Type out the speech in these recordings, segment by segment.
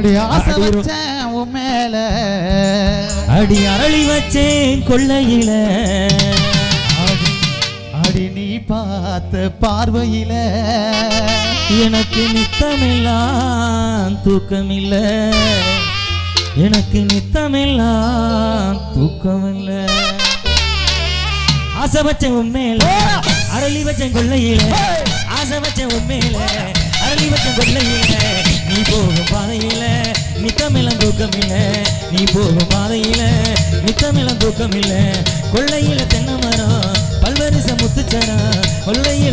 அடி ஆசை வச்சேன் உன் மேல. அடி அரளி வச்சேன் கொள்ளையில. அடி நீ பார்த்த பார்வையில. எனக்கு நித்தமெல்லாம் தூக்கமில்ல. எனக்கு நித்தமெல்லாம் தூக்கமில்ல. ஆசை வச்சேன் உண்மையில அரளி வச்சேன் கொள்ளையில. ஆசை வச்சேன் உண்மையில அரளி வச்சேன் கொள்ளையில. நீ போகும் பாதையில தூக்கம் தூக்கமில்ல. நீ போகும் பாதையில தூக்கம் இல்லை கொள்ளையில தென்னை மரம் பல்வரிச முத்துச்சரம் கொள்ளையில்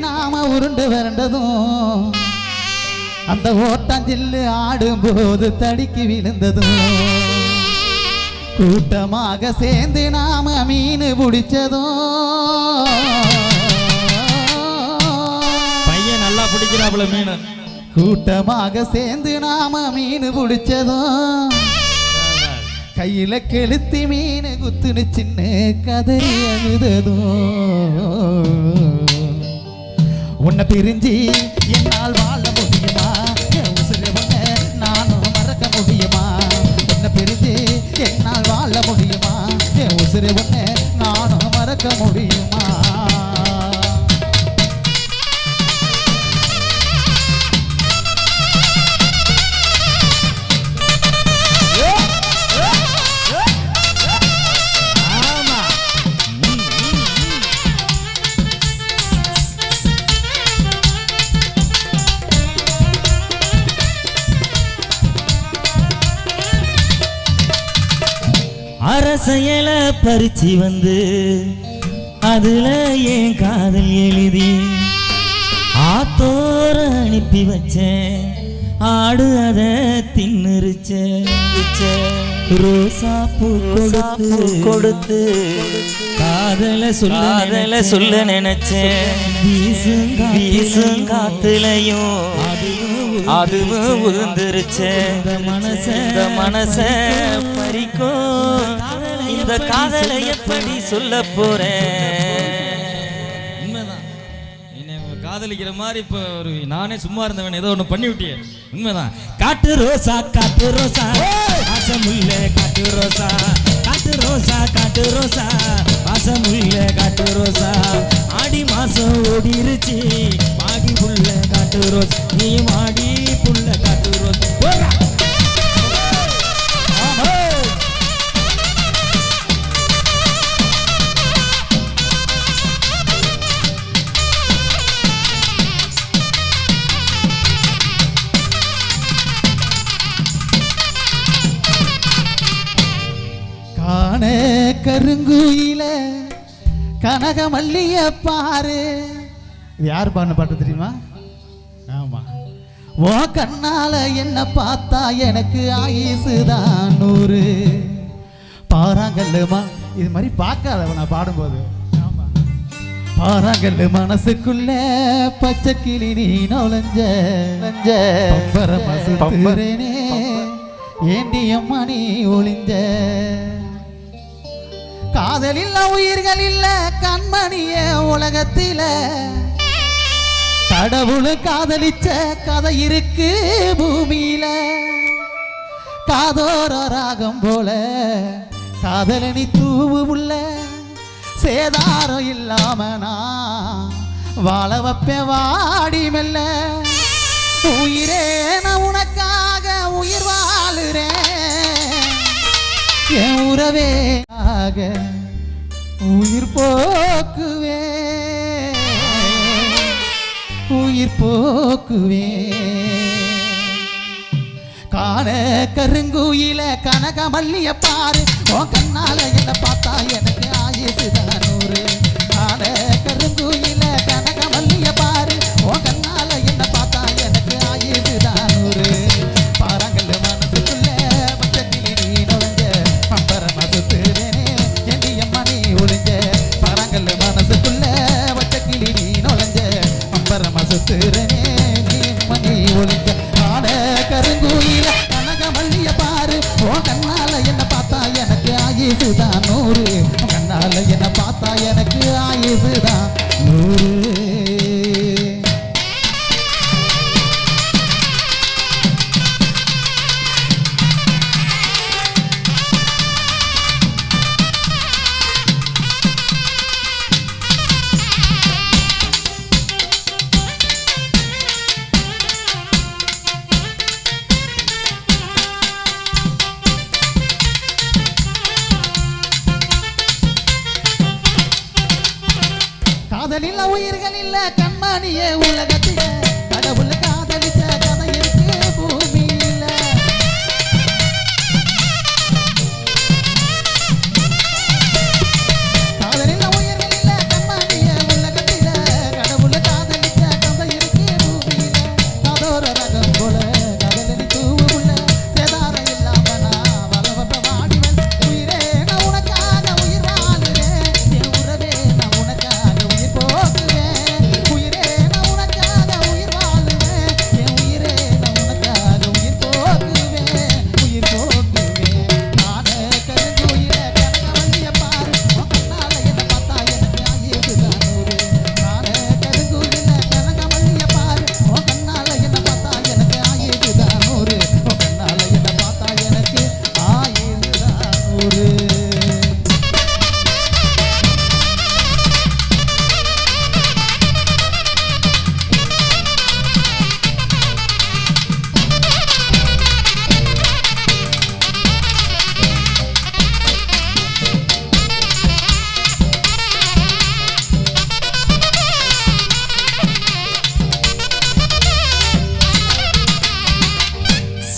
நாம உருண்டு விரண்டதும் அந்த ஓட்டாஞ்சில்லு ஆடும்போது தடிக்கு விழுந்ததும். கூட்டமாக சேர்ந்து நாம மீன் பிடிச்சதும். பையன் நல்லா பிடிக்கிறாப்புல மீன். கூட்டமாக சேர்ந்து நாம மீன் பிடிச்சதும். கையில கெளுத்தி மீன் குத்துனு சின்ன கதறி அழுததும். உன்னை பிரிஞ்சு என்னால் வாழ முடியுமா? என் உன்னை நானும் மறக்க முடியுமா? உன்னை பிரிஞ்சு என்னால் வாழ முடியுமா? என் உசுரை உன்னை நானும் மறக்க முடியுமா? அரசையல பறிச்சு வந்து அதுல என் காதல் எழுதி ஆத்தோர அனுப்பி வச்சேன். ஆடு அத தின்னுருச்ச. ரோசா பூ கொடுத்து கொடுத்து காதல சொல்ல காதல சொல்ல நினைச்சேன். வீசும் காத்துலயும் அதுவும் உதிர்ந்துருச்சு. மனச மனச பறிக்கும். இந்த காதலை எப்படி சொல்ல போறேன்? உண்மைதான். என்னை காதலிக்கிற மாதிரி இப்போ ஒரு நானே சும்மா இருந்தவன் ஏதோ ஒன்று பண்ணி விட்டியே உண்மைதான். காட்டு ரோசா காட்டு ரோசா. வாசமுள்ள காட்டு ரோசா. காட்டு ரோசா காட்டு ரோசா. வாசமுள்ள காட்டு ரோசா. ஆடி மாசம் ஓடிருச்சு. மாடி புள்ள காட்டு ரோஸ். நீ மாடி புள்ள காட்டு ரோஸ். கருங்குயில கனகமல்லிய பாரு. இது யார் பாடின பாட்டு தெரியுமா? ஆமா. ஓ கண்ணால என்ன பார்த்தா எனக்கு ஆயுசு தான் நூறு. பாறாங்கல்லுமா இது மாதிரி பார்க்காதவ நான் பாடும்போது. ஆமா. பாறாங்கல்லு மனசுக்குள்ள பச்சை கிளி நீ நுழைஞ்ச பம்பரமா சுத்துறேனே ஏண்டி அம்மா நீ ஒளிஞ்ச? காதல் இல்ல உயிர்கள் இல்ல கண்மணிய உலகத்தில. கடவுளு காதலிச்ச கதை இருக்கு பூமியில. காதோர ராகம் போல காதலனி தூவு உள்ள. சேதாரம் இல்லாம நான் வாழ வைப்பேன் வாடி மெல்ல. உயிரே நான் உனக்காக உயிர் என் உறவே ஆக உயிர் போக்குவே. உயிர் போக்குவே. காண கருங்குயில கனகமல்லிய பாரு. உன் கண்ணால என்ன பார்த்தா எனக்கு காதலில் உயிர்கள் இல்ல கண்மணியே உலகத்தில். கடவுள் காதலிச்ச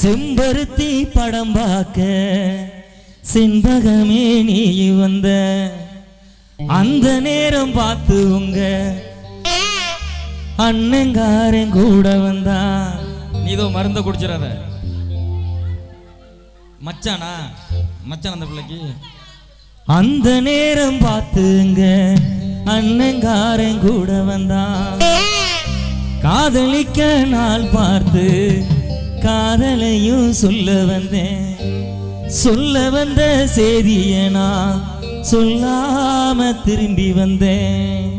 செம்பருத்தி படம் பார்க்க செண்பகமே நீ வந்த. அந்த நேரம் பார்த்து உங்க அண்ணங்காரன் கூட வந்தான் நீ இதோ மருந்த குடிச்சிடாத. மச்சானா? மச்சான் அந்த பிள்ளைக்கு. அந்த நேரம் பார்த்துங்க அண்ணங்காரன் கூட வந்தான் காதலிக்க நாள் பார்த்து காதலையும் சொல்ல வந்தேன். சொல்ல வந்த செய்திய நான் சொல்லாம திரும்பி வந்தேன்.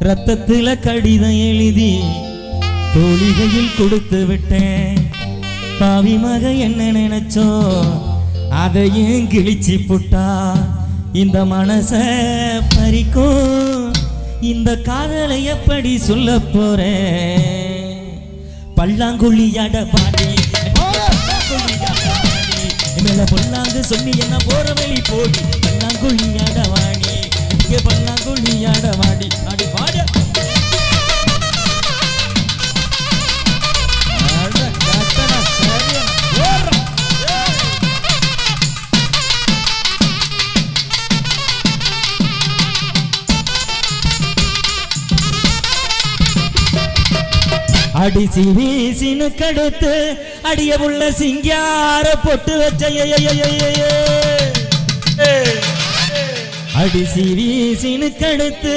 ரத்தத்துல கடிதம் எழுதி தோழிகையில் கொடுத்து விட்டேன். பாவி மக என்ன நினைச்சோ அதையும் கிழிச்சு புட்டா. இந்த மனச பறிக்கும். இந்த காதலை எப்படி சொல்ல போறேன்? பல்லாங்குழியாட பாடி. மேல பொல்லாங்கு சொல்லி என்ன போற வழி போடி. பல்லாங்குழியாட வாடி. இங்கே பல்லாங்குழியாட வாடி. அடி பாட. அடிசி வீசினு கடுத்து அடிய உள்ள சிங்கார பொட்டு வச்ச அடிசி வீசினு கடுத்து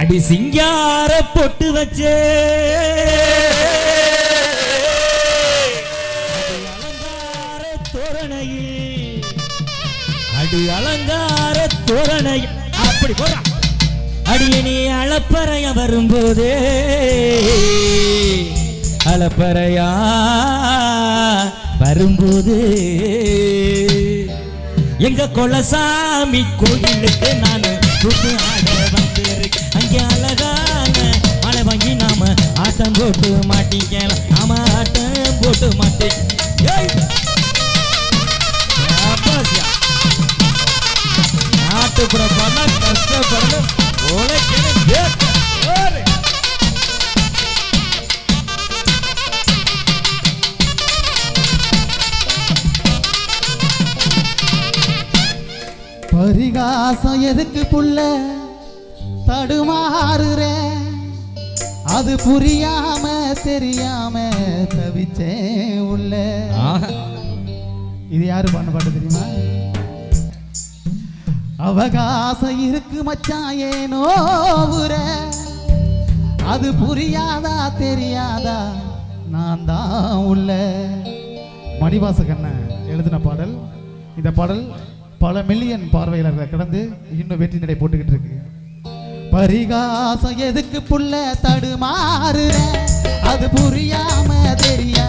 அடி சிங்கார பொட்டு வச்சே. அலங்கார தோரணையில் அடி அலங்கார தோரணை அப்படி போறான் அடிய அளப்பறைய வரும்போதே. அலப்பறையா வரும்போது எங்க கொலசாமி கோயிலுக்கு நான் கூட்டு ஆட வந்திருக்கேன். அங்கே அழகான மழை வாங்கி நாம ஆட்டம் போட்டு மாட்டிக்கலாம். நாம ஆட்டம் போட்டு மாட்டேன் பரிகாசம் எதுக்கு புள்ள? தடுமாறுற. அது புரியாம தெரியாம தவிச்சேன் உள்ள. இது யாரு பண்ண பாட்டு தெரியுமா? அவகாசம் இருக்கு மச்சான் ஏனோ அது புரியாதா தெரியாதா? நான் தான் உள்ள. மணிவாசகண்ண எழுதின பாடல். இந்த பாடல் பல மில்லியன் பார்வையாளர்களை கடந்து இன்னும் வெற்றி நடை போட்டுக்கிட்டு இருக்கு. பரிகாசம் எதுக்கு புள்ள தடுமாறு அது புரியாம தெரியாது